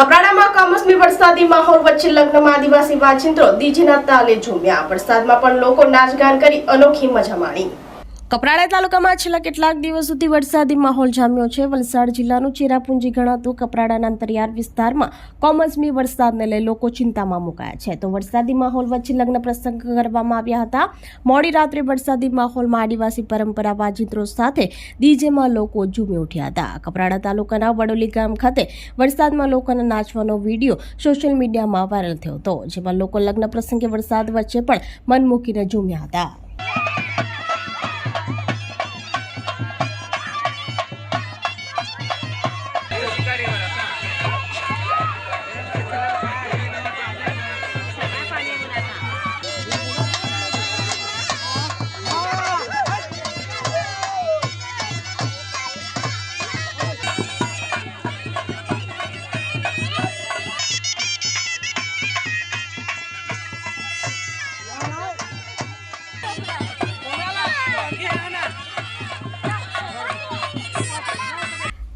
કપરાડામાં કમોસમી વરસાદી માહોલ વચ્ચે લગ્નમાં આદિવાસી વાજિંત્રો દીજીના તાલે ઝૂમ્યા. વરસાદમાં પણ લોકો નાચગાન કરી અનોખી મજા માણી. કપરાડા તાલુકામાં છેલ્લા કેટલાક દિવસ સુધી વરસાદી માહોલ જામ્યો છે. વલસાડ જિલ્લાનું ચેરાપુંજી ગણાતું કપરાડાના અંતરિયાળ વિસ્તારમાં કોમોસમી વરસાદને લઈ લોકો ચિંતામાં મુકાયા છે. તો વરસાદી માહોલ વચ્ચે લગ્ન પ્રસંગ કરવામાં આવ્યા હતા. મોડી રાત્રે વરસાદી માહોલમાં આદિવાસી પરંપરા વાજિંત્રો સાથે ડીજેમાં લોકો ઝૂમી ઉઠ્યા હતા. કપરાડા તાલુકાના વડોલી ગામ ખાતે વરસાદમાં લોકોના નાચવાનો વીડિયો સોશિયલ મીડિયામાં વાયરલ થયો હતો, જેમાં લોકો લગ્ન પ્રસંગે વરસાદ વચ્ચે પણ મન મૂકીને ઝૂમ્યા હતા.